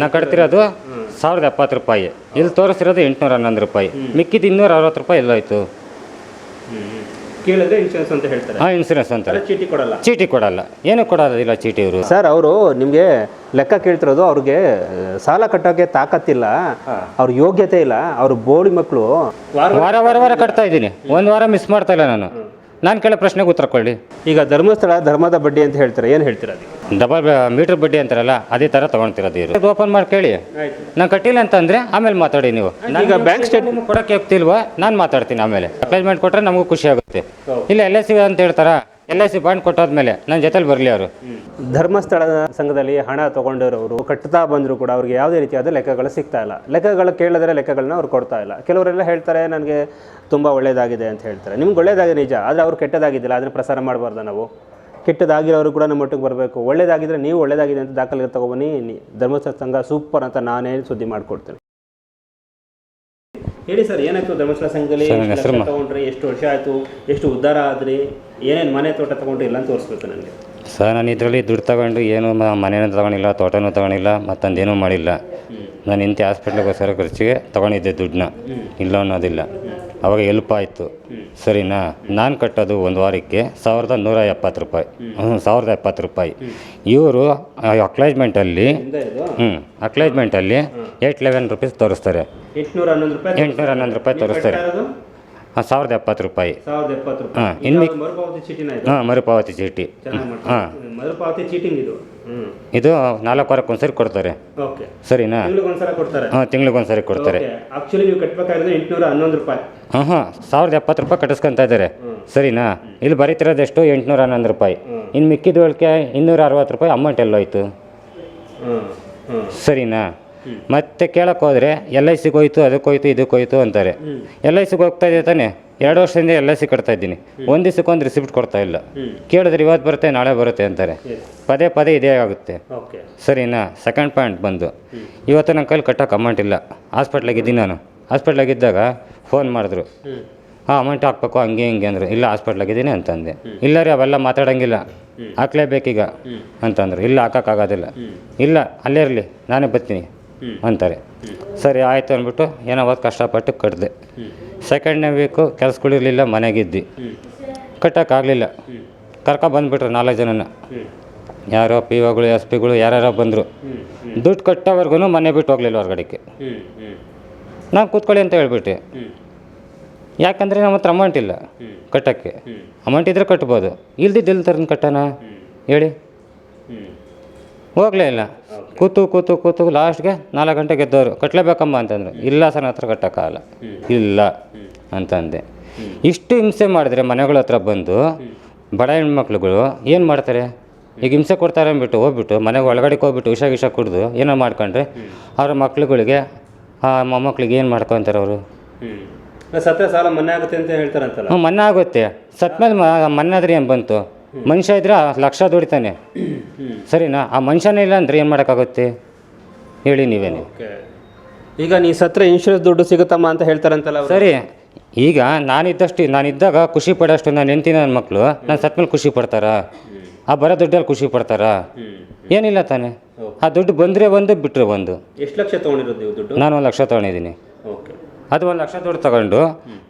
ನಾ ಕಟ್ತಿರೋದು ಸಾವಿರದ ಎಪ್ಪತ್ತು ರೂಪಾಯಿ. ಇಲ್ಲಿ ತೋರಿಸಿರೋದು ಎಂಟುನೂರ ಹನ್ನೊಂದು ರೂಪಾಯಿ. ಮಿಕ್ಕಿದ ಇನ್ನೂರ ಅರವತ್ತು ರೂಪಾಯಿ ಎಲ್ಲೋಯ್ತು ಕೇಳಿದ್ರೆ ಇನ್ಶೂರೆನ್ಸ್ ಅಂತ ಹೇಳ್ತಾರೆ. ಹಾಂ ಇನ್ಸೂರೆನ್ಸ್ ಅಂತಾರೆ ಚೀಟಿ ಕೊಡಲ್ಲ. ಚೀಟಿ ಕೊಡಲ್ಲ. ಏನು ಕೊಡೋದಿಲ್ಲ ಚೀಟಿ ಇವರು. ಸರ್ ಅವರು ನಿಮಗೆ ಲೆಕ್ಕ ಕೇಳ್ತಿರೋದು ಅವ್ರಿಗೆ ಸಾಲ ಕಟ್ಟೋಕೆ ತಾಕತ್ತಿಲ್ಲ. ಅವ್ರ ಯೋಗ್ಯತೆ ಇಲ್ಲ. ಅವ್ರ ಬೋಳಿ ಮಕ್ಕಳು. ವಾರ ವಾರ ವಾರ ಕಟ್ತಾ ಇದ್ದೀನಿ. ಒಂದು ವಾರ ಮಿಸ್ ಮಾಡ್ತಾ ಇಲ್ಲ ನಾನು. ನಾನು ಕೇಳೋ ಪ್ರಶ್ನೆಗೆ ಉತ್ತರ ಕೊಡಿ ಈಗ ಧರ್ಮಸ್ಥಳ ಧರ್ಮದ ಬಡ್ಡಿ ಅಂತ ಹೇಳ್ತಾರೆ. ಏನು ಹೇಳ್ತೀರಾ ಅದಕ್ಕೆ? ಡಬಲ್ ಮೀಟರ್ ಬಡ್ಡಿ ಅಂತಾರಲ್ಲ ಅದೇ ಥರ ತೊಗೊಳ್ತಿರೋದು ಇವರು. ಓಪನ್ ಮಾಡಿ ಕೇಳಿ. ನಾನು ಕಟ್ಟಿಲ್ಲ ಅಂತಂದರೆ ಆಮೇಲೆ ಮಾತಾಡಿ ನೀವು. ಈಗ ಬ್ಯಾಂಕ್ ಸ್ಟೇಟ್ಮೆಂಟ್ ಕೊಡಕ್ಕೆ ಹೋಗ್ತಿಲ್ವಾ ನಾನು ಮಾತಾಡ್ತೀನಿ ಆಮೇಲೆ. ಅಪ್ಲೈಸ್ಮೆಂಟ್ ಕೊಟ್ಟರೆ ನಮಗೂ ಖುಷಿ ಆಗುತ್ತೆ. ಇಲ್ಲ ಎಲ್ ಐ ಸಿ ಅಂತ ಹೇಳ್ತಾರ? ಎಲ್ ಐ ಸಿ ಬಾಂಡ್ ಕೊಟ್ಟಾದ್ಮೇಲೆ ನನ್ನ ಜೊತೆಲಿ ಬರಲಿ ಅವರು. ಧರ್ಮಸ್ಥಳದ ಸಂಘದಲ್ಲಿ ಹಣ ತಗೊಂಡಿರೋರು ಕಟ್ತಾ ಬಂದರೂ ಕೂಡ ಅವ್ರಿಗೆ ಯಾವುದೇ ರೀತಿಯಾದ ಲೆಕ್ಕಗಳು ಸಿಗ್ತಾ ಇಲ್ಲ. ಲೆಕ್ಕಗಳು ಕೇಳಿದ್ರೆ ಲೆಕ್ಕಗಳನ್ನ ಅವ್ರು ಕೊಡ್ತಾ ಇಲ್ಲ. ಕೆಲವರೆಲ್ಲ ಹೇಳ್ತಾರೆ ನನಗೆ ತುಂಬ ಒಳ್ಳೇದಾಗಿದೆ ಅಂತ ಹೇಳ್ತಾರೆ. ನಿಮ್ಗೆ ಒಳ್ಳೇದಾಗಿದೆ ನಿಜ ಆದರೆ ಅವ್ರು ಕೆಟ್ಟದಾಗಿದ್ದಿಲ್ಲ ಅದನ್ನು ಪ್ರಸಾರ ಮಾಡಬಾರ್ದು ನಾವು? ಕೆಟ್ಟದಾಗಿರೋರು ಕೂಡ ನಮ್ಮ ಒಟ್ಟಿಗೆ ಬರಬೇಕು. ಒಳ್ಳೇದಾಗಿದ್ರೆ ನೀವು ಒಳ್ಳೇದಾಗಿದೆ ಅಂತ ದಾಖಲೆಗೆ ತಗೊಬನ್ನಿ. ಧರ್ಮಸ್ಥಳ ಸಂಘ ಸೂಪರ್ ಅಂತ ನಾನೇ ಸುದ್ದಿ ಮಾಡಿಕೊಡ್ತೇನೆ. ಹೇಳಿ ಸರ್ ಏನಾಯ್ತು ಧರ್ಮಸ್ಥಳ ಸಂಘದಲ್ಲಿ? ತಗೊಂಡ್ರಿ ಎಷ್ಟು ವರ್ಷ ಆಯಿತು? ಎಷ್ಟು ಉದ್ಧಾರ ಆದ್ರಿ? ಏನೇನು ಮನೆ ತೋಟ ತಗೊಂಡ್ರಿ? ಇಲ್ಲ ಅಂತ ತೋರಿಸ್ಬೇಕು ನನಗೆ. ಸರ್ ನಾನು ಇದರಲ್ಲಿ ದುಡ್ಡು ತಗೊಂಡು ಏನು ಮನೆಯೂ ಮನೇನೂ ತಗೊಂಡಿಲ್ಲ ತೋಟನೂ ತಗೊಂಡಿಲ್ಲ ಮತ್ತೊಂದೇನೂ ಮಾಡಿಲ್ಲ. ನಾನು ಇಂಥ ಹಾಸ್ಪಿಟ್ಲಿಗೋಸ್ಕರ ಖರ್ಚಿಗೆ ತಗೊಂಡಿದ್ದೆ ದುಡ್ಡನ್ನ. ಇಲ್ಲ ಅನ್ನೋದಿಲ್ಲ. ಅವಾಗ ಎಲ್ಪ್ ಆಯಿತು. ಸರಿನಾ? ನಾನು ಕಟ್ಟೋದು ಒಂದು ವಾರಕ್ಕೆ ಸಾವಿರದ ನೂರ ಎಪ್ಪತ್ತು ರೂಪಾಯಿ. ಹ್ಞೂ ಸಾವಿರದ ಎಪ್ಪತ್ತು ರೂಪಾಯಿ. ಇವರು ಅಕ್ಲೈಜ್ಮೆಂಟಲ್ಲಿ ಹ್ಞೂ ಅಕ್ಲೈಜ್ಮೆಂಟಲ್ಲಿ ಏಯ್ಟ್ ಲೆವೆನ್ ರುಪೀಸ್ ತೋರಿಸ್ತಾರೆ. ಎಂಟುನೂರ ಹನ್ನೊಂದು ರೂಪಾಯಿ ತೋರಿಸ್ತಾರೆ. ಹಾಂ ಸಾವಿರದ ಎಪ್ಪತ್ತು ರೂಪಾಯಿ. ಸಾವಿರದ ಎಪ್ಪತ್ತು ಹಾಂ ಇನ್ನು ಮರುಪಾವತಿ ಚೀಟಿನ ಇದು? ಹಾಂ ಮರುಪಾವತಿ ಚೀಟಿ. ಚೆನ್ನಾಗಿ ಹಾಂ. ಮಾಡ್ತಾರೆ ಮರುಪಾವತಿ ಚೀಟಿಂಗ್ ಇದು? ನಾಲ್ಕು ವಾರಕ್ಕೆ ಒಂದ್ಸರಿ ಕೊಡ್ತಾರೆ. ಓಕೆ. ಸರಿನಾ? ತಿಂಗಳಿಗೆ ಒಂದ್ಸಲ ಕೊಡ್ತಾರೆ? ಹಾಂ ತಿಂಗಳಿಗೊಂದ್ಸರಿ ಕೊಡ್ತಾರೆ. ಆಕ್ಚುಲಿ ನೀವು ಕಟ್ಟಬೇಕಾಗಿರೋದು ಎಂಟುನೂರ ಹನ್ನೊಂದು ರೂಪಾಯಿ. ಹಾಂ ಹಾಂ ಸಾವಿರದ ಎಪ್ಪತ್ತು ರೂಪಾಯಿ ಕಟ್ಟಿಸ್ಕೊಂತ ಇದ್ದಾರೆ. ಸರಿನಾ? ಇಲ್ಲಿ ಬರೀತಿರೋದೆಷ್ಟು ಎಂಟುನೂರ ಹನ್ನೊಂದು ರೂಪಾಯಿ. ಇನ್ನು ಮಿಕ್ಕಿದ ಹೇಳಿಕೆ ಇನ್ನೂರ ಅರವತ್ತು ರೂಪಾಯಿ ಅಮೌಂಟ್ ಎಲ್ಲೋಯ್ತು ಸರಿನಾ? ಮತ್ತೆ ಕೇಳಕ್ಕೆ ಹೋದರೆ ಎಲ್ ಐ ಸಿಗೆ ಹೋಯ್ತು ಅದಕ್ಕೆ ಹೋಯ್ತು ಇದಕ್ಕೆ ಹೋಯ್ತು ಅಂತಾರೆ. ಎಲ್ ಐ ಸಿಗೆ ಹೋಗ್ತಾ ಇದೆ ತಾನೆ ಎರಡು ವರ್ಷದಿಂದ ಎಲ್ ಐ ಸಿ ಕಟ್ತಾ ಇದ್ದೀನಿ. ಒಂದು ದಿವಸಕ್ಕೆ ಒಂದು ರಿಸಿಪ್ಟ್ ಕೊಡ್ತಾ ಇಲ್ಲ. ಕೇಳಿದ್ರೆ ಇವತ್ತು ಬರುತ್ತೆ ನಾಳೆ ಬರುತ್ತೆ ಅಂತಾರೆ. ಪದೇ ಪದೇ ಇದೇ ಆಗುತ್ತೆ. ಸರಿನಾ? ಸೆಕೆಂಡ್ ಪಾಯಿಂಟ್ ಬಂದು. ಇವತ್ತು ನನ್ನ ಕೈಲಿ ಕಟ್ಟೋಕೆ ಅಮೌಂಟ್ ಇಲ್ಲ. ಹಾಸ್ಪಿಟ್ಲಾಗಿದ್ದೀನಿ ನಾನು. ಹಾಸ್ಪಿಟ್ಲಾಗಿದ್ದಾಗ ಫೋನ್ ಮಾಡಿದ್ರು. ಹಾಂ ಅಮೌಂಟ್ ಹಾಕ್ಬೇಕು ಹಂಗೆ ಹಿಂಗೆ ಅಂದರು. ಇಲ್ಲ ಹಾಸ್ಪಿಟ್ಲಾಗಿದ್ದೀನಿ ಅಂತಂದೆ. ಇಲ್ಲ ರೀ ಅವೆಲ್ಲ ಮಾತಾಡೋಂಗಿಲ್ಲ. ಹಾಕ್ಲೇಬೇಕೀಗ ಅಂತಂದ್ರು. ಇಲ್ಲ ಹಾಕೋಕ್ಕಾಗೋದಿಲ್ಲ. ಇಲ್ಲ ಅಲ್ಲೇ ಇರಲಿ. ನಾನೇ ಬರ್ತೀನಿ. ಅಂತಾರೆ. ಸರಿ ಆಯಿತು ಅಂದ್ಬಿಟ್ಟು ಏನೋ ಅವತ್ತು ಕಷ್ಟಪಟ್ಟು ಕಟ್ಟಿದೆ ಸೆಕೆಂಡ್ನೇ ವೀಕು ಕೆಲಸಗಳಿರಲಿಲ್ಲ ಮನೆಗಿದ್ದಿ ಕಟ್ಟೋಕ್ಕಾಗಲಿಲ್ಲ ಕರ್ಕೊ ಬಂದುಬಿಟ್ರು ನಾಲ್ಕು ಜನನ. ಯಾರೋ ಪಿ ಒಗಳು ಎಸ್ ಪಿಗಳು ಯಾರ್ಯಾರೋ ಬಂದರು. ದುಡ್ಡು ಕಟ್ಟೋವರೆಗೂ ಮನೆ ಬಿಟ್ಟು ಹೋಗಲಿಲ್ಲ ಹೊರಗಡೆಗೆ. ನಾನು ಕೂತ್ಕೊಳ್ಳಿ ಅಂತ ಹೇಳ್ಬಿಟ್ಟೆ. ಯಾಕಂದರೆ ನಮ್ಮ ಹತ್ರ ಅಮೌಂಟ್ ಇಲ್ಲ ಕಟ್ಟೋಕ್ಕೆ. ಅಮೌಂಟ್ ಇದ್ದರೆ ಕಟ್ಬೋದು. ಇಲ್ದಿದ್ದು ಇಲ್ಲಿ ತರನ ಕಟ್ಟೋಣ ಹೇಳಿ. ಹೋಗಲೇ ಇಲ್ಲ. ಕೂತು ಕೂತು ಕೂತು ಲಾಸ್ಟ್ಗೆ ನಾಲ್ಕು ಗಂಟೆಗೆ ಗೆದ್ದವರು. ಕಟ್ಟಲೇಬೇಕಮ್ಮ ಅಂತಂದರು. ಇಲ್ಲ ಸರ್ ನನ್ನ ಹತ್ರ ಕಟ್ಟೋಕ್ಕಾಗಲ್ಲ. ಇಲ್ಲ ಅಂತಂದೆ. ಇಷ್ಟು ಹಿಂಸೆ ಮಾಡಿದ್ರೆ ಮನೆಗಳ ಹತ್ರ ಬಂದು ಬಡ ಹೆಣ್ಮಕ್ಳುಗಳು ಏನು ಮಾಡ್ತಾರೆ? ಈಗ ಹಿಂಸೆ ಕೊಡ್ತಾರೆ ಅಂದ್ಬಿಟ್ಟು ಹೋಗ್ಬಿಟ್ಟು ಮನೆಗೆ ಒಳಗಡೆಗೆ ಹೋಗ್ಬಿಟ್ಟು ವಿಷ ಗಿಷ ಕುಡಿದು ಏನೋ ಮಾಡ್ಕೊಂಡ್ರೆ ಅವ್ರ ಮಕ್ಳುಗಳಿಗೆ ಆ ಮೊಮ್ಮಕ್ಳಿಗೆ ಏನು ಮಾಡ್ಕೊತಾರೆ ಅವರು? ಸತ್ಯ ಸಾಲ ಮನೆ ಆಗುತ್ತೆ ಅಂತ ಹೇಳ್ತಾರಂತಲ್ಲ. ಹ್ಞೂ ಮನೆ ಆಗುತ್ತೆ. ಸತ್ಮೇಲೆ ಮನೆ ಆದ್ರೆ ಏನು ಬಂತು? ಮನುಷ್ಯ ಇದ್ರೆ ಲಕ್ಷ ದುಡಿತಾನೆ. ಸರಿನಾ? ಆ ಮನುಷ್ಯನೇ ಇಲ್ಲ ಅಂದರೆ ಏನು ಮಾಡೋಕ್ಕಾಗುತ್ತೆ? ಹೇಳಿ ನೀವೇ ಈಗ ನೀ ಸತ್ರ ಇನ್ಶೂರೆನ್ಸ್ ದುಡ್ಡು ಸಿಗುತ್ತಮ್ಮ ಅಂತ ಹೇಳ್ತಾರಂತಲ್ಲ ಸರಿ. ಈಗ ನಾನಿದ್ದಷ್ಟು ನಾನಿದ್ದಾಗ ಖುಷಿ ಪಡೋಷ್ಟು ನಾನು ಹೆಂಡ್ತಿ ನನ್ನ ಮಕ್ಕಳು ನಾನು ಸತ್ಮೇಲೆ ಖುಷಿ ಪಡ್ತಾರಾ? ಆ ಬರೋ ದುಡ್ಡಲ್ಲಿ ಖುಷಿ ಪಡ್ತಾರಾ? ಏನಿಲ್ಲ ತಾನೆ. ಆ ದುಡ್ಡು ಬಂದರೆ ಒಂದು ಬಿಟ್ಟರೆ ಒಂದು. ಎಷ್ಟು ಲಕ್ಷ ತೊಗೊಂಡಿರೋದು ನೀವು ದುಡ್ಡು? ನಾನು ಒಂದು ಲಕ್ಷ ತೊಗೊಂಡಿದ್ದೀನಿ. ಓಕೆ. ಅದು ಒಂದು ಲಕ್ಷ ದುಡ್ಡು ತಗೊಂಡು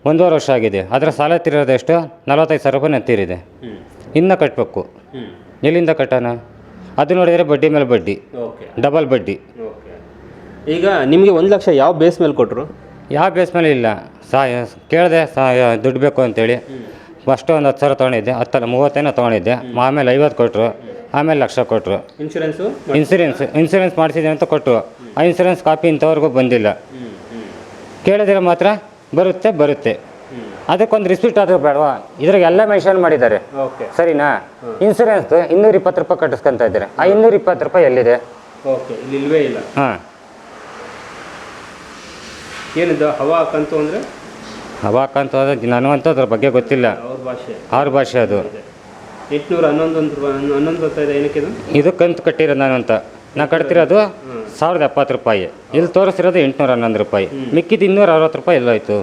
ಒಂದೂವರೆ ವರ್ಷ ಆಗಿದೆ. ಅದರ ಸಾಲ ತೀರೋದು ಎಷ್ಟು ನಲವತ್ತೈದು ಸಾವಿರ ರೂಪಾಯಿ ನಾನು ತೀರಿದೆ. ಇನ್ನು ಕಟ್ಟಬೇಕು ಎಲ್ಲಿಂದ ಕಟ್ಟೋಣ? ಅದು ನೋಡಿದರೆ ಬಡ್ಡಿ ಮೇಲೆ ಬಡ್ಡಿ. ಓಕೆ. ಡಬಲ್ ಬಡ್ಡಿ. ಓಕೆ. ಈಗ ನಿಮಗೆ ಒಂದು ಲಕ್ಷ ಯಾವ ಬೇಸ್ ಮೇಲೆ ಕೊಟ್ಟರು ಯಾವ ಬೇಸ್ ಮೇಲೆ ಇಲ್ಲ. ಸಾ ಕೇಳಿದೆ ಸಾ ದುಡ್ಡು ಬೇಕು ಅಂತೇಳಿ. ಫಸ್ಟು ಒಂದು ಹತ್ತು ಸಾವಿರ ತೊಗೊಂಡಿದ್ದೆ ಹತ್ತಲ್ಲ ಮೂವತ್ತೇನೋ ತೊಗೊಂಡಿದ್ದೆ. ಆಮೇಲೆ ಐವತ್ತು ಕೊಟ್ಟರು ಆಮೇಲೆ ಲಕ್ಷ ಕೊಟ್ಟರು ಇನ್ಶೂರೆನ್ಸು ಇನ್ಸೂರೆನ್ಸ್ ಇನ್ಸೂರೆನ್ಸ್ ಮಾಡಿಸಿದೆ ಅಂತ ಕೊಟ್ಟು ಆ ಇನ್ಸೂರೆನ್ಸ್ ಕಾಪಿ ಇಂಥವ್ರಿಗೂ ಬಂದಿಲ್ಲ. ಕೇಳಿದ್ರೆ ಮಾತ್ರ ಬರುತ್ತೆ ಬರುತ್ತೆ. ಅದಕ್ಕೊಂದು ರಿಸಿಪ್ಟ್ ಆದರೂ ಬೇಡವಾ? ಇದ್ರಾಗ ಎಲ್ಲ ಮೆನ್ಷನ್ ಮಾಡಿದ್ದಾರೆ. ಓಕೆ ಸರಿನಾ? ಇನ್ಸೂರೆನ್ಸ್ ಇನ್ನೂರ ಇಪ್ಪತ್ತು ರೂಪಾಯಿ ಕಟ್ಟಿಸ್ಕೊಂತ ಇದ್ದಾರೆ. ಆ ಇನ್ನೂರ ಇಪ್ಪತ್ತು ರೂಪಾಯಿ ಎಲ್ಲಿದೆ? ಹಾಂ. ಏನಿದು? ಹವಾ ಕಂತು ಅಂದರೆ? ನಾನು ನನಗಂತೂ ಅದ್ರ ಬಗ್ಗೆ ಗೊತ್ತಿಲ್ಲ. ಆರು ಭಾಷೆ. ಅವ್ರ ಭಾಷೆ ಅದು. ಎಂಟುನೂರ ಹನ್ನೊಂದು ಅಂತ ರೂಪಾಯಿ ಹನ್ನೊಂದು ಏನಕ್ಕೆ ಇದು? ಇದು ಕಂತು ಕಟ್ಟಿರ ನಾನು ಅಂತ. ನಾ ಕಟ್ತಿರೋದು ಸಾವಿರದ ಎಪ್ಪತ್ತು ರೂಪಾಯಿ. ಇಲ್ಲಿ ತೋರಿಸಿರೋದು ಎಂಟುನೂರ ಹನ್ನೊಂದು ರೂಪಾಯಿ. ಮಿಕ್ಕಿದ ಇನ್ನೂರ ಅರವತ್ತು ರೂಪಾಯಿ ಎಲ್ಲೋಯ್ತು.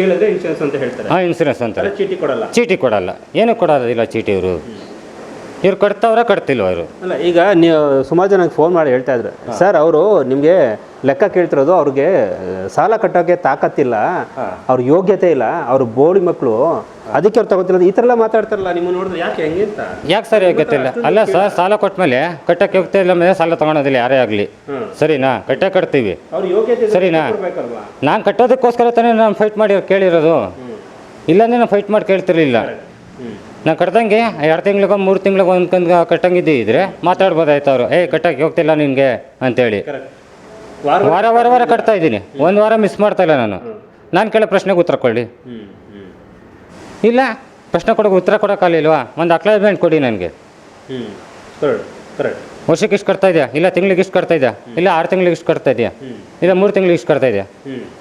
ಕೇಳಿದ್ರೆ ಇನ್ಶೂರೆನ್ಸ್ ಅಂತ ಹೇಳ್ತಾರೆ. ಹಾಂ ಇನ್ಸೂರೆನ್ಸ್ ಅಂತಾರೆ. ಚೀಟಿ ಕೊಡಲ್ಲ. ಚೀಟಿ ಕೊಡಲ್ಲ. ಏನೂ ಕೊಡೋದಿಲ್ಲ ಚೀಟಿ ಇವರು. ಇವ್ರು ಕಟ್ತಾವ್ರ ಕಟ್ತಿಲ್ವ ಇವರು? ಅಲ್ಲ ಈಗ ನೀವು ಸುಮಾರು ಜನಕ್ಕೆ ಫೋನ್ ಮಾಡಿ ಹೇಳ್ತಾ ಇದ್ರು. ಸರ್ ಅವರು ನಿಮಗೆ ಲೆಕ್ಕ ಕೇಳ್ತಿರೋದು ಅವ್ರಿಗೆ ಸಾಲ ಕಟ್ಟೋಕ್ಕೆ ತಾಕತ್ತಿಲ್ಲ ಅವ್ರ ಯೋಗ್ಯತೆ ಇಲ್ಲ ಅವ್ರ ಬೋಳಿ ಮಕ್ಕಳು ಅದಕ್ಕೆ ಅವ್ರು ತಗೋತಿಲ್ಲ ಈ ಥರ ಎಲ್ಲ ಮಾತಾಡ್ತಾರಲ್ಲ ನಿಮ್ಮ ನೋಡಿದ್ರೆ ಯಾಕೆ ಹೆಂಗೆ ಅಂತ? ಯಾಕೆ ಸರ್ ಗೊತ್ತಿಲ್ಲ ಅಲ್ಲ ಸರ್ ಸಾಲ ಕೊಟ್ಟಮೇಲೆ ಕಟ್ಟಕ್ಕೆ ಹೋಗ್ತಾ ಇಲ್ಲ ಮೇಲೆ ಸಾಲ ತಗೊಳೋದಿಲ್ಲ ಯಾರೇ ಆಗಲಿ. ಸರಿನಾ? ಕಟ್ಟೆ ಕಟ್ತೀವಿ. ಅವ್ರ ಯೋಗ್ಯತೆ ಸರಿನಾ? ನಾನು ಕಟ್ಟೋದಕ್ಕೋಸ್ಕರ ತಾನೇ ನಾನು ಫೈಟ್ ಮಾಡಿ ಕೇಳಿರೋದು. ಇಲ್ಲಾಂದ್ರೆ ನಾನು ಫೈಟ್ ಮಾಡಿ ಕೇಳ್ತಿರ್ಲಿಲ್ಲ. ನಾನು ಕಟ್ದಂಗೆ ಎರಡು ತಿಂಗ್ಳಿಗೆ ಮೂರು ತಿಂಗ್ಳಿಗೆ ಒಂದು ಕಂದು ಕಟ್ಟಂಗಿದ್ದು ಇದ್ರೆ ಮಾತಾಡ್ಬೋದಾಯ್ತು ಅವರು. ಏಯ್ ಕಟ್ಟಕ್ಕೆ ಹೋಗ್ತಿಲ್ಲ ನಿಮಗೆ ಅಂತೇಳಿ. ವಾರ ವಾರ ವಾರ ಕಟ್ತಾ ಇದ್ದೀನಿ. ಒಂದು ವಾರ ಮಿಸ್ ಮಾಡ್ತಾ ಇಲ್ಲ ನಾನು. ನಾನು ಕೇಳೋ ಪ್ರಶ್ನೆಗೆ ಉತ್ತರ ಕೊಡಿ ಹ್ಮ್. ಇಲ್ಲ ಪ್ರಶ್ನೆ ಕೊಡೋಕೆ ಉತ್ತರ ಕೊಡೋಕ್ಕಾಗಲಿಲ್ವಾ ಒಂದು ಅಕ್ಲಾಜ್ಮೆಂಟ್ ಕೊಡಿ ನನಗೆ. ಹ್ಮ್ ಕರೆಕ್ಟ್ ಕರೆಕ್ಟ್ ವರ್ಷಕ್ಕೆ ಇಷ್ಟು ಕಟ್ತಾ ಇದೆಯಾ? ಇಲ್ಲ ತಿಂಗ್ಳಿಗೆ ಇಷ್ಟು ಕಟ್ತಾ ಇದೆಯಾ? ಇಲ್ಲ ಆರು ತಿಂಗ್ಳಿಗೆ ಇಷ್ಟು ಕಟ್ತಾ ಇದೆಯಾ? ಇಲ್ಲ ಮೂರು ತಿಂಗ್ಳಿಗೆ ಇಷ್ಟು ಕಟ್ತಾ ಇದೆಯಾ?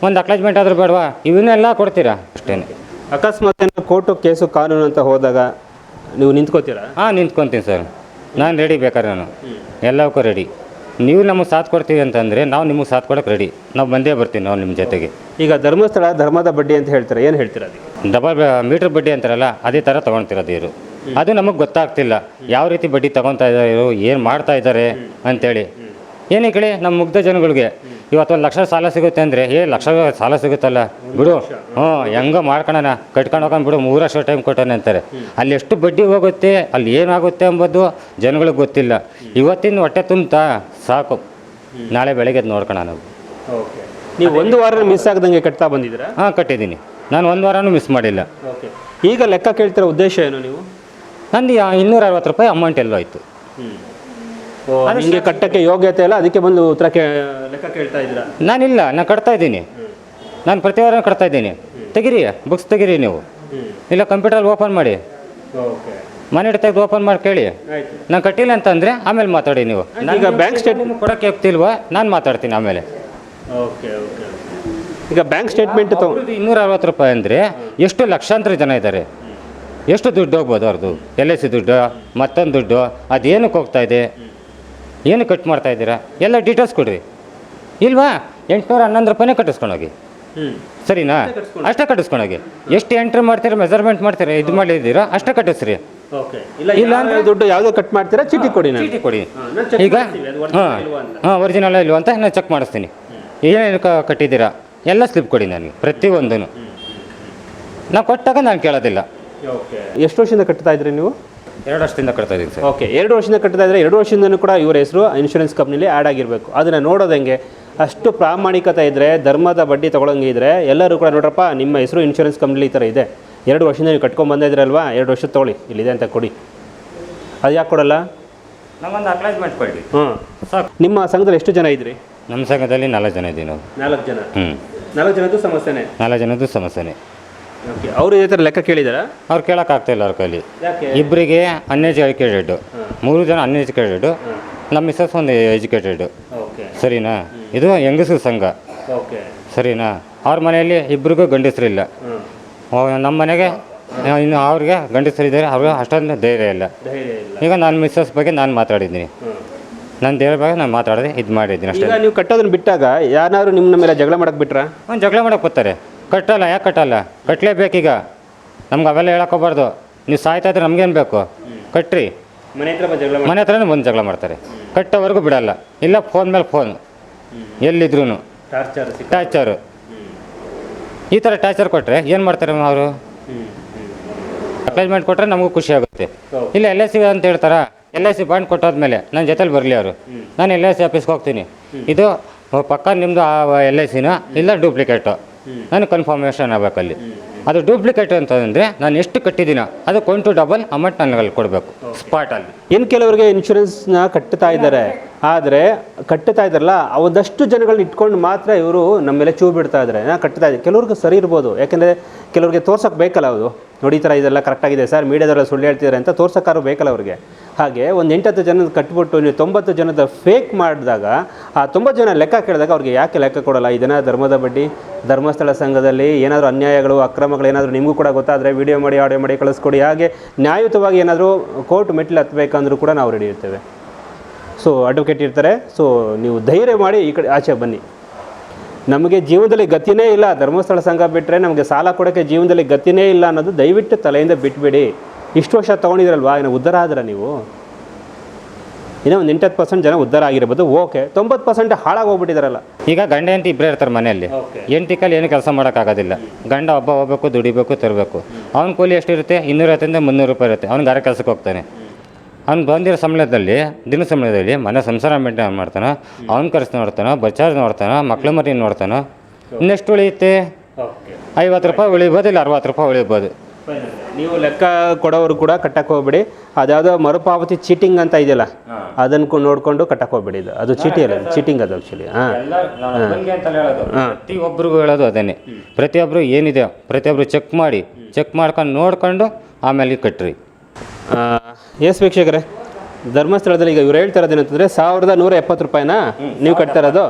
ಒಂದು ಅಕ್ಲಾಜ್ಮೆಂಟ್ ಆದರೂ ಬೇಡವಾ? ಇವನ್ನೆಲ್ಲ ಕೊಡ್ತೀರಾ? ಅಷ್ಟೇ ಅಕಸ್ಮಾತ್ ಕೋರ್ಟು ಕೇಸು ಕಾನೂನು ಅಂತ ಹೋದಾಗ ನೀವು ನಿಂತ್ಕೋತೀರಾ? ಹಾಂ ನಿಂತ್ಕೊತೀನಿ ಸರ್. ನಾನು ರೆಡಿ ಬೇಕಾದ್ರೆ ನಾನು. ಎಲ್ಲವಕ್ಕೂ ರೆಡಿ ನೀವು ನಮಗೆ ಸಾಥ್ ಕೊಡ್ತೀವಿ ಅಂತಂದರೆ ನಾವು ನಿಮಗೆ ಸಾಥ್ ಕೊಡೋಕೆ ರೆಡಿ ನಾವು ಬಂದೇ ಬರ್ತೀವಿ ನಾವು ನಿಮ್ಮ ಜೊತೆಗೆ. ಈಗ ಧರ್ಮಸ್ಥಳ ಧರ್ಮದ ಬಡ್ಡಿ ಅಂತ ಹೇಳ್ತಾರೆ? ಏನು ಹೇಳ್ತೀರಾ ಅದಕ್ಕೆ ಡಬಲ್ ಮೀಟ್ರ್ ಬಡ್ಡಿ ಅಂತಾರಲ್ಲ ಅದೇ ಥರ ತೊಗೊಳ್ತಿರೋದು ಇವರು ಅದು ನಮಗೆ ಗೊತ್ತಾಗ್ತಿಲ್ಲ. ಯಾವ ರೀತಿ ಬಡ್ಡಿ ತೊಗೊತಾ ಇದ್ದಾರೆ ಇವರು ಏನು ಮಾಡ್ತಾ ಇದ್ದಾರೆ ಅಂತೇಳಿ. ಏನೇ ಹೇಳಿ ನಮ್ಮ ಮುಗ್ಧ ಜನಗಳಿಗೆ ಇವತ್ತು ಒಂದು ಲಕ್ಷ ಸಾಲ ಸಿಗುತ್ತೆ ಅಂದರೆ ಏ ಲಕ್ಷ ಸಾಲ ಸಿಗುತ್ತಲ್ಲ? ಬಿಡು. ಹ್ಞೂ ಹೆಂಗೋ ಮಾಡ್ಕೊಳಣ ಕಟ್ಕೊಂಡು ಹೋಗೋಣ ಬಿಡು ಮೂರು ವರ್ಷ ಟೈಮ್ ಕೊಟ್ಟೋಣ ಅಂತಾರೆ. ಅಲ್ಲಿ ಎಷ್ಟು ಬಡ್ಡಿ ಹೋಗುತ್ತೆ ಅಲ್ಲಿ ಏನಾಗುತ್ತೆ ಅಂಬೋದು ಜನಗಳಿಗೆ ಗೊತ್ತಿಲ್ಲ. ಇವತ್ತಿನ ಹೊಟ್ಟೆ ತುಂಬ್ತಾ ಸಾಕು. ನಾಳೆ ಬೆಳಗ್ಗೆ ನೋಡ್ಕೊಳ ನಾವು. ಓಕೆ. ನೀವು ಒಂದು ವಾರ ಮಿಸ್ ಆಗದಂಗೆ ಕಟ್ತಾ ಬಂದಿದ್ದೀರಾ? ಹಾಂ ಕಟ್ಟಿದ್ದೀನಿ. ನಾನು ಒಂದು ವಾರನೂ ಮಿಸ್ ಮಾಡಿಲ್ಲ. ಓಕೆ. ಈಗ ಲೆಕ್ಕ ಕೇಳ್ತಿರೋ ಉದ್ದೇಶ ಏನು ನೀವು? ನಂದು ಇನ್ನೂರ ಅರವತ್ತು ರೂಪಾಯಿ ಅಮೌಂಟ್ ಎಲ್ಲೋ ಆಯಿತು. ನಿಮಗೆ ಕಟ್ಟಕ್ಕೆ ಯೋಗ್ಯತೆ ಇಲ್ಲ ಅದಕ್ಕೆ ಬಂದು ಉತ್ತರ ಕೇ ಲೆಕ್ಕ ಕೇಳ್ತಾ ಇದ್ದೀರಾ? ನಾನಿಲ್ಲ ನಾನು ಕಟ್ತಾ ಇದ್ದೀನಿ. ನಾನು ಪ್ರತಿ ವಾರ ಕಟ್ತಾ ಇದ್ದೀನಿ. ತೆಗಿರಿ ಬುಕ್ಸ್ ತೆಗಿರಿ ನೀವು. ಇಲ್ಲ ಕಂಪ್ಯೂಟರ್ ಓಪನ್ ಮಾಡಿ. ಓಕೆ. ಮನೆ ತೆಗೆದು ಓಪನ್ ಮಾಡಿ ಕೇಳಿ. ನಾನು ಕಟ್ಟಿಲ್ಲ ಅಂತಂದರೆ ಆಮೇಲೆ ಮಾತಾಡಿ ನೀವು. ಈಗ ಬ್ಯಾಂಕ್ ಸ್ಟೇಟ್ಮೆಂಟ್ ಕೊಡಕ್ಕೆ ಹೋಗ್ತಿಲ್ವಾ ನಾನು ಮಾತಾಡ್ತೀನಿ ಆಮೇಲೆ. ಓಕೆ ಓಕೆ ಈಗ ಬ್ಯಾಂಕ್ ಸ್ಟೇಟ್ಮೆಂಟ್ ಇನ್ನೂರ ಅರವತ್ತು ರೂಪಾಯಿ ಅಂದರೆ ಎಷ್ಟು ಲಕ್ಷಾಂತರ ಜನ ಇದ್ದಾರೆ. ಎಷ್ಟು ದುಡ್ಡು ಹೋಗ್ಬೋದು ಅವ್ರದ್ದು? ಎಲ್ ಐ ಸಿ ದುಡ್ಡು ಮತ್ತೊಂದು ದುಡ್ಡು ಅದೇನಕ್ಕೆ ಹೋಗ್ತಾ ಇದೆ? ಏನು ಕಟ್ ಮಾಡ್ತಾ ಇದ್ದೀರಾ? ಎಲ್ಲ ಡೀಟೇಲ್ಸ್ ಕೊಡ್ರಿ. ಇಲ್ವಾ? ಎಂಟುನೂರ ಹನ್ನೊಂದು ರೂಪಾಯಿನೇ ಕಟ್ಟಿಸ್ಕೊಂಡೋಗಿ ಸರಿನಾ? ಅಷ್ಟೇ ಕಟ್ಟಿಸ್ಕೊಂಡೋಗಿ ಎಷ್ಟು ಎಂಟ್ರಿ ಮಾಡ್ತೀರಾ ಮೆಜರ್ಮೆಂಟ್ ಮಾಡ್ತೀರಾ ಇದು ಮಾಡಿದ್ದೀರಾ ಅಷ್ಟೇ ಕಟ್ಟಿಸ್ರಿ. ಇಲ್ಲ ಇಲ್ಲ ದುಡ್ಡು ಯಾವುದೋ ಕಟ್ ಮಾಡ್ತೀರಾ? ಚೀಟಿ ಕೊಡಿ ನಾನು. ಚೀಟಿ ಕೊಡಿ. ಈಗ? ಹಾಂ. ಹಾಂ ಒರಿಜಿನಲ್ ಇಲ್ವ ಅಂತ ನಾನು ಚೆಕ್ ಮಾಡಿಸ್ತೀನಿ. ಏನೇನು ಕಟ್ಟಿದ್ದೀರಾ? ಎಲ್ಲ ಸ್ಲಿಪ್ ಕೊಡಿ ನನಗೆ ಪ್ರತಿಯೊಂದೂ ನಾವು ಕೊಟ್ಟಾಗ ನಾನು ಕೇಳೋದಿಲ್ಲ. ಎಷ್ಟು ವರ್ಷದಿಂದ ಕಟ್ತಾ ಇದ್ರಿ ನೀವು? ಎರಡು ವರ್ಷದಿಂದ ಕಟ್ತಾ ಇದ್ದೀನಿ ಸರ್. ಓಕೆ ಎರಡು ವರ್ಷದಿಂದ ಕಟ್ತಾ ಇದ್ರೆ ಎರಡು ವರ್ಷದಿಂದನೂ ಕೂಡ ಇವರ ಹೆಸರು ಇನ್ಶೂರೆನ್ಸ್ ಕಂಪ್ನಿಲಿ ಆ್ಯಡ್ ಆಗಿರಬೇಕು. ಅದನ್ನು ನೋಡೋದು ಹೆಂಗೆ? ಅಷ್ಟು ಪ್ರಾಮಾಣಿಕತೆ ಇದ್ದರೆ ಧರ್ಮದ ಬಡ್ಡಿ ತೊಗೊಳಂಗೆ ಇದ್ದರೆ ಎಲ್ಲರೂ ಕೂಡ ನೋಡ್ರಪ್ಪ ನಿಮ್ಮ ಹೆಸರು ಇನ್ಶೂರೆನ್ಸ್ ಕಂಪ್ನಿಲಿ ಈ ಥರ ಇದೆ. ಎರಡು ವರ್ಷದಿಂದ ನೀವು ಕಟ್ಕೊಂಡು ಬಂದಿದ್ರಲ್ವಾ? ಎರಡು ವರ್ಷ ತೊಗೊಳ್ಳಿ ಇಲ್ಲಿದೆ ಅಂತ ಕೊಡಿ. ಅದು ಯಾಕೆ ಕೊಡಲ್ಲ? ನಮ್ಮೊಂದು ಕೊಡಿ ಹ್ಞೂ ಸಾಕು ನಿಮ್ಮ ಸಂಘದಲ್ಲಿ ಎಷ್ಟು ಜನ ಇದ್ರಿ? ನಮ್ಮ ಸಂಘದಲ್ಲಿ ನಾಲ್ಕು ಜನ ಇದ್ದೀವಿ ನಾವು. ನಾಲ್ಕು ಜನ? ಹ್ಞೂ ನಾಲ್ಕು ಜನದ್ದು ಸಮಸ್ಯೆನೇ? ನಾಲ್ಕು ಜನದ್ದು ಸಮಸ್ಯೆನೇ. ಓಕೆ ಅವರು ಇದೇ ಥರ ಲೆಕ್ಕ ಕೇಳಿದಾರ? ಅವ್ರು ಕೇಳೋಕ್ಕಾಗ್ತಾಯಿಲ್ಲ ಅವ್ರ ಕೈಲಿ. ಯಾಕೆ? ಇಬ್ಬರಿಗೆ ಅನ್ಎಜುಕೇಟೆಡ್ ಮೂರು ಜನ ಅನ್ಎಜುಕೇಟೆಡ್ ನಮ್ಮ ಮಿಸ್ಸಸ್ ಒಂದು ಎಜುಕೇಟೆಡ್ ಓಕೆ ಸರಿನಾ? ಇದು ಹೆಂಗಸರ ಸಂಘ. ಓಕೆ ಸರಿನಾ? ಅವ್ರ ಮನೆಯಲ್ಲಿ ಇಬ್ಬರಿಗೂ ಗಂಡಸರಿಲ್ಲ ನಮ್ಮ ಮನೆಗೆ ಇನ್ನು ಅವ್ರಿಗೆ ಗಂಡಸರಿದ್ದಾರೆ ಅವ್ರಿಗೆ ಅಷ್ಟೊಂದು ಧೈರ್ಯ ಇಲ್ಲ. ಈಗ ನಾನು ಮಿಸ್ಸಸ್ ಬಗ್ಗೆ ನಾನು ಮಾತಾಡಿದ್ದೀನಿ. ನನ್ನ ದೇವ್ರ ಬಗ್ಗೆ ನಾನು ಮಾತಾಡಿದೆ ಇದು ಮಾಡಿದ್ದೀನಿ ಅಷ್ಟೇ. ಈಗ ನೀವು ಕಟ್ಟೋದನ್ನ ಬಿಟ್ಟಾಗ ಯಾರು ನಿಮ್ಮ ಮೇಲೆ ಜಗಳ ಮಾಡಕ್ಕೆ ಬಿಟ್ರಾ? ಒಂದು ಜಗಳ ಮಾಡಕ್ಕೆ ಬರ್ತಾರೆ ಕಟ್ಟಲ್ಲ ಯಾಕೆ ಕಟ್ಟಲ್ಲ? ಕಟ್ಟಲೇಬೇಕೀಗ ನಮ್ಗೆ ಅವೆಲ್ಲ ಹೇಳಕ್ಕೋಗ್ಬಾರ್ದು ನೀವು ಸಾಯ್ತಾ ಇದ್ರೆ ನಮ್ಗೇನು ಬೇಕು? ಕಟ್ರಿ. ಮನೆ ಹತ್ರ ಜಗಳ ಮನೆ ಹತ್ರನೇ ಬಂದು ಜಗಳ ಮಾಡ್ತಾರೆ. ಕಟ್ಟೋವರೆಗೂ ಬಿಡಲ್ಲ. ಇಲ್ಲ ಫೋನ್ ಮೇಲೆ ಫೋನ್ ಎಲ್ಲಿದ್ರು ಟಾರ್ಚರು ಈ ಥರ ಟಾರ್ಚರ್ ಕೊಟ್ಟರೆ ಏನು ಮಾಡ್ತಾರೆ ಅವರು? ಅಪ್ಲೈಸ್ಮೆಂಟ್ ಕೊಟ್ಟರೆ ನಮಗೂ ಖುಷಿ ಆಗುತ್ತೆ. ಇಲ್ಲ ಎಲ್ ಐ ಸಿ ಅಂತ ಹೇಳ್ತಾರ? ಎಲ್ ಐ ಸಿ ಬಾಂಡ್ ಕೊಟ್ಟಾದ್ಮೇಲೆ ನನ್ನ ಜೊತೆಲಿ ಬರಲಿ ಅವರು. ನಾನು ಎಲ್ ಐ ಸಿ ಆಫೀಸ್ಗೆ ಹೋಗ್ತೀನಿ. ಇದು ಪಕ್ಕ ನಿಮ್ಮದು ಎಲ್ ಐ ಸಿನ ಇಲ್ಲ ಡೂಪ್ಲಿಕೇಟು ನಾನು ಕನ್ಫರ್ಮೇಷನ್ ಆಗಬೇಕಲ್ಲಿ ಅದು ಡೂಪ್ಲಿಕೇಟ್ ಅಂತಂದರೆ ನಾನು ಎಷ್ಟು ಕಟ್ಟಿದ್ದೀನೋ ಅದು ಒನ್ ಟು ಡಬಲ್ ಅಮೌಂಟ್ ನನಗೆ ಕೊಡಬೇಕು ಸ್ಪಾಟಲ್ಲಿ ಇನ್ನು ಕೆಲವರಿಗೆ ಇನ್ಶೂರೆನ್ಸ್ನ ಕಟ್ಟುತ್ತಾ ಇದ್ದಾರೆ. ಆದರೆ ಕಟ್ಟುತ್ತಾ ಇದ್ದಾರಲ್ಲ, ಅವದಷ್ಟು ಜನಗಳನ್ನ ಇಟ್ಕೊಂಡು ಮಾತ್ರ ಇವರು ನಮ್ಮ ಮೇಲೆ ಚೂ ಬಿಡ್ತಾ ಇದ್ದಾರೆ. ನಾ ಕಟ್ತಾ ಇದ್ದಾರೆ. ಕೆಲವ್ರಿಗೆ ಸರಿ ಇರ್ಬೋದು. ಯಾಕೆಂದರೆ ಕೆಲವ್ರಿಗೆ ತೋರ್ಸೋಕೆ ಬೇಕಲ್ಲ ಅದು. ನೋಡಿ ಥರ ಇದೆಲ್ಲ ಕರೆಕ್ಟಾಗಿದೆ ಸರ್ ಮೀಡಿಯಾದವರೆಲ್ಲ ಸುಳ್ಳು ಹೇಳ್ತಿದ್ದಾರೆ ಅಂತ ತೋರ್ಸೋಕ್ಕಾರು ಬೇಕಲ್ಲ ಅವ್ರಿಗೆ. ಹಾಗೆ ಒಂದು ಎಂಟತ್ತು ಜನದ ಕಟ್ಬಿಟ್ಟು ನೀವು ತೊಂಬತ್ತು ಜನದ ಫೇಕ್ ಮಾಡಿದಾಗ, ಆ ತೊಂಬತ್ತು ಜನ ಲೆಕ್ಕ ಕೇಳಿದಾಗ ಅವ್ರಿಗೆ ಯಾಕೆ ಲೆಕ್ಕ ಕೊಡಲ್ಲ? ಇದನ್ನ ಧರ್ಮದ ಬಡ್ಡಿ, ಧರ್ಮಸ್ಥಳ ಸಂಘದಲ್ಲಿ ಏನಾದರೂ ಅನ್ಯಾಯಗಳು, ಅಕ್ರಮಗಳು ಏನಾದರೂ ನಿಮಗೂ ಕೂಡ ಗೊತ್ತಾದರೆ ವಿಡಿಯೋ ಮಾಡಿ ಆಡಿಯೋ ಮಾಡಿ ಕಳಿಸ್ಕೊಡಿ. ಹಾಗೆ ನ್ಯಾಯಯುತವಾಗಿ ಏನಾದರೂ ಕೋರ್ಟ್ ಮೆಟ್ಲು ಹತ್ತಬೇಕಂದ್ರೂ ಕೂಡ ನಾವು ರೆಡಿ ಇರ್ತೇವೆ. ಸೊ ಅಡ್ವೊಕೇಟ್ ಇರ್ತಾರೆ. ಸೊ ನೀವು ಧೈರ್ಯ ಮಾಡಿ ಈ ಕಡೆ ಆಚೆ ಬನ್ನಿ. ನಮಗೆ ಜೀವನದಲ್ಲಿ ಗತಿನೇ ಇಲ್ಲ. ಧರ್ಮಸ್ಥಳ ಸಂಘ ಬಿಟ್ಟರೆ ನಮಗೆ ಸಾಲ ಕೊಡೋಕ್ಕೆ ಜೀವನದಲ್ಲಿ ಗತಿನೇ ಇಲ್ಲ ಅನ್ನೋದು ದಯವಿಟ್ಟು ತಲೆಯಿಂದ ಬಿಟ್ಬಿಡಿ. ಇಷ್ಟು ವರ್ಷ ತೊಗೊಂಡಿದ್ರಲ್ವಾ? ಏನೋ ಉದ್ಧಾರ ಆದ್ರೆ ನೀವು? ಇನ್ನೂ ಒಂದು ಎಂಟತ್ತು ಪರ್ಸೆಂಟ್ ಜನ ಉದ್ಧಾರ ಆಗಿರ್ಬೋದು ಓಕೆ ತೊಂಬತ್ತು ಪರ್ಸೆಂಟ್ ಹಾಳಾಗಿ ಹೋಗ್ಬಿಟ್ಟಿದಾರಲ್ಲ. ಈಗ ಗಂಡ ಹೆಂಡತಿ ಇಬ್ಬರೇ ಇರ್ತಾರೆ ಮನೆಯಲ್ಲಿ. ಹೆಂಡತಿ ಕೈಲಿ ಏನು ಕೆಲಸ ಮಾಡೋಕ್ಕಾಗೋದಿಲ್ಲ. ಗಂಡ ಒಬ್ಬ ಹೋಗ್ಬೇಕು ದುಡಿಬೇಕು ತರಬೇಕು. ಅವ್ನ ಕೂಲಿ ಎಷ್ಟಿರುತ್ತೆ? ಇನ್ನೂರೈವತ್ತರಿಂದ ಮುನ್ನೂರು ರೂಪಾಯಿ ಇರುತ್ತೆ. ಅವ್ನು ಗಾರೆ ಕೆಲಸಕ್ಕೆ ಹೋಗ್ತಾನೆ. ಅವ್ನು ಬಂದಿರೋ ಸಮಯದಲ್ಲಿ ದಿನ ಸಮಯದಲ್ಲಿ ಮನೆ ಸಂಸಾರ ಮೇಂಟೈನ್ ಮಾಡ್ತಾನೆ ಅವ್ನ ಖರ್ಚು ನೋಡ್ತಾನೆ ಬಚಾರ್ಜ್ ನೋಡ್ತಾನೆ ಮಕ್ಳು ಮರಿ ನೋಡ್ತಾನೆ ಇನ್ನೆಷ್ಟು ಉಳಿಯುತ್ತೆ? ಐವತ್ತು ರೂಪಾಯಿ ಉಳಿಬೋದು ಇಲ್ಲ ಅರವತ್ತು ರೂಪಾಯಿ ಉಳಿಬೋದು. ನೀವು ಲೆಕ್ಕ ಕೊಡೋರು ಕೂಡ ಕಟ್ಟಕ್ಕೆ ಹೋಗ್ಬೇಡಿ. ಅದ್ಯಾವುದೋ ಮರುಪಾವತಿ ಚೀಟಿಂಗ್ ಅಂತ ಇದೆಯಲ್ಲ ಅದನ್ನು ನೋಡಿಕೊಂಡು ಕಟ್ಟಕ್ಕೆ ಹೋಗ್ಬೇಡಿ ಇದು. ಅದು ಚೀಟಿ ಅಲ್ಲ ಚೀಟಿಂಗ್ ಅದು ಆ್ಯಕ್ಚುಲಿ ಹಾಂ. ಪ್ರತಿಯೊಬ್ಬರಿಗೂ ಹೇಳೋದು. ಅದೇನೆ. ಪ್ರತಿಯೊಬ್ಬರು ಏನಿದೆ ಪ್ರತಿಯೊಬ್ಬರು ಚೆಕ್ ಮಾಡಿ ಚೆಕ್ ಮಾಡ್ಕೊಂಡು ನೋಡ್ಕೊಂಡು ಆಮೇಲೆ ಕಟ್ಟ್ರಿ ಎಸ್ ವೀಕ್ಷಕರೇ ಧರ್ಮಸ್ಥಳದಲ್ಲಿ ಈಗ ಇವ್ರು ಹೇಳ್ತಾ ಇರೋದೇನಂತಂದರೆ ಸಾವಿರದ ನೂರ ಎಪ್ಪತ್ತು ರೂಪಾಯಿನ ನೀವು ಕಟ್ತಾ ಇರೋದು?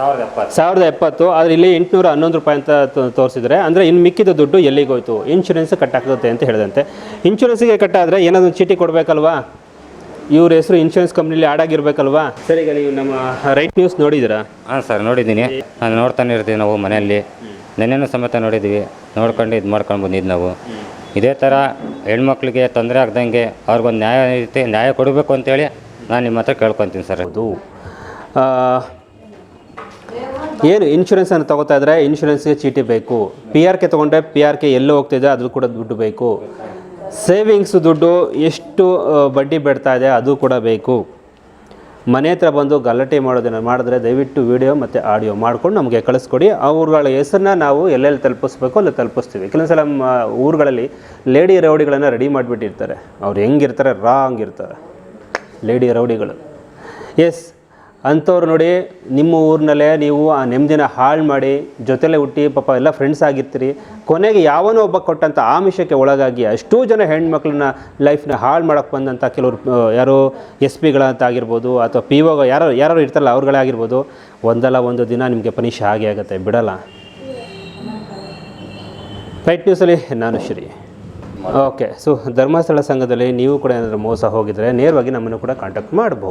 ಸಾವಿರದ ಎಪ್ಪತ್ತು. ಸಾವಿರದ ಎಪ್ಪತ್ತು ಆದರೆ ಇಲ್ಲಿ ಎಂಟುನೂರ ಹನ್ನೊಂದು ರೂಪಾಯಿ ಅಂತ ತೋರಿಸಿದರೆ ತೋರಿಸಿದ್ರೆ ಅಂದರೆ ಇನ್ನು ಮಿಕ್ಕಿದ ದುಡ್ಡು ಎಲ್ಲಿಗೆ ಹೋಯ್ತು? ಇನ್ಶೂರೆನ್ಸ್ ಕಟ್ಟಾಗ್ತದೆ ಅಂತ ಹೇಳಿದಂತೆ. ಇನ್ಶೂರೆನ್ಸಿಗೆ ಕಟ್ಟಾದರೆ ಏನಾದರೂ ಚೀಟಿ ಕೊಡಬೇಕಲ್ವಾ? ಇವ್ರ ಹೆಸರು ಇನ್ಶೂರೆನ್ಸ್ ಕಂಪ್ನಿಲಿ ಆಡ್ ಆಗಿರ್ಬೇಕಲ್ವಾ? ಸರಿ ಈಗ ನೀವು ನಮ್ಮ ರೈಟ್ ನ್ಯೂಸ್ ನೋಡಿದ್ದೀರಾ? ಹಾಂ ಸರ್ ನೋಡಿದ್ದೀನಿ. ನಾನು ನೋಡ್ತಾನೆ ಇರ್ತೀವಿ ನಾವು ಮನೆಯಲ್ಲಿ. ನೆನ್ನೆನೂ ಸಮೇತ ನೋಡಿದ್ವಿ ನೋಡ್ಕೊಂಡು ಇದು ಮಾಡ್ಕೊಂಡು ಬಂದಿದ್ದು ನಾವು. ಇದೇ ಥರ ಹೆಣ್ಮಕ್ಳಿಗೆ ತೊಂದರೆ ಆಗ್ದಂಗೆ ಅವ್ರಿಗೊಂದು ನ್ಯಾಯ ಐತೆ ನ್ಯಾಯ ಕೊಡಬೇಕು ಅಂತೇಳಿ ನಾನು ನಿಮ್ಮ ಹತ್ರ ಕೇಳ್ಕೊತೀನಿ ಸರ್. ಅದು ಆ, ಏನು ಇನ್ಶೂರೆನ್ಸ್ ಅನ್ನು ತಗೋತಾ ಇದ್ರೆ ಇನ್ಶೂರೆನ್ಸ್ಗೆ ಚೀಟಿ ಬೇಕು. ಪಿ ಆರ್ ಕೆ ತೊಗೊಂಡ್ರೆ ಪಿ ಆರ್ ಕೆ ಎಲ್ಲೋ ಹೋಗ್ತಿದೆ, ಅದು ಕೂಡ ದುಡ್ಡು ಬೇಕು. ಸೇವಿಂಗ್ಸ್ ದುಡ್ಡು ಎಷ್ಟು ಬಡ್ಡಿ ಬಿಡ್ತಾ ಇದೆ, ಅದು ಕೂಡ ಬೇಕು. ಮನೆ ಹತ್ರ ಬಂದು ಗಲಾಟೆ ಮಾಡೋದನ್ನು ಮಾಡಿದ್ರೆ ದಯವಿಟ್ಟು ವಿಡಿಯೋ ಮತ್ತು ಆಡಿಯೋ ಮಾಡ್ಕೊಂಡು ನಮಗೆ ಕಳಿಸ್ಕೊಡಿ. ಊರುಗಳ ಹೆಸರನ್ನ ನಾವು ಎಲ್ಲೆಲ್ಲಿ ತಲುಪಿಸ್ಬೇಕು, ಅಲ್ಲಿ ತಲುಪಿಸ್ತೀವಿ. ಕೆಲವೊಂದು ಸಲ ಊರುಗಳಲ್ಲಿ ಲೇಡಿ ರೌಡಿಗಳನ್ನು ರೆಡಿ ಮಾಡಿಬಿಟ್ಟಿರ್ತಾರೆ. ಅವ್ರು ಹೆಂಗಿರ್ತಾರೆ, ರಾಂಗ್ ಇರ್ತಾರೆ. ಲೇಡಿ ರೌಡಿಗಳು. ಎಸ್ ಅಂಥವ್ರು ನೋಡಿ ನಿಮ್ಮ ಊರಿನಲ್ಲೇ ನೀವು ಆ ನೆಮ್ಮದಿನ ಹಾಳು ಮಾಡಿ ಜೊತೆಲೇ ಹುಟ್ಟಿ ಪಾಪ ಎಲ್ಲ ಫ್ರೆಂಡ್ಸ್ ಆಗಿರ್ತೀರಿ. ಕೊನೆಗೆ ಯಾವನೋ ಒಬ್ಬ ಕೊಟ್ಟಂಥ ಆಮಿಷಕ್ಕೆ ಒಳಗಾಗಿ ಅಷ್ಟೂ ಜನ ಹೆಣ್ಮಕ್ಳನ್ನ ಲೈಫ್ನ ಹಾಳು ಮಾಡೋಕ್ಕೆ ಬಂದಂಥ ಕೆಲವರು ಯಾರೋ ಎಸ್ ಪಿಗಳಂತ ಆಗಿರ್ಬೋದು ಅಥವಾ ಪಿ ಒ ಯಾರೋ, ಯಾರು ಇರ್ತಾರಲ್ಲ ಅವ್ರುಗಳೇ ಆಗಿರ್ಬೋದು, ಒಂದಲ್ಲ ಒಂದು ದಿನ ನಿಮಗೆ ಪನಿಷ್ ಆಗೇ ಆಗುತ್ತೆ, ಬಿಡಲ್ಲ. ರೈಟ್ ನ್ಯೂಸಲ್ಲಿ ನಾನು ಶ್ರೀ. ಓಕೆ ಸೊ ಧರ್ಮಸ್ಥಳ ಸಂಘದಲ್ಲಿ ನೀವು ಕೂಡ ಏನಾದರೂ ಮೋಸ ಹೋಗಿದರೆ ನೇರವಾಗಿ ನಮ್ಮನ್ನು ಕೂಡ ಕಾಂಟ್ಯಾಕ್ಟ್ ಮಾಡ್ಬೋದು.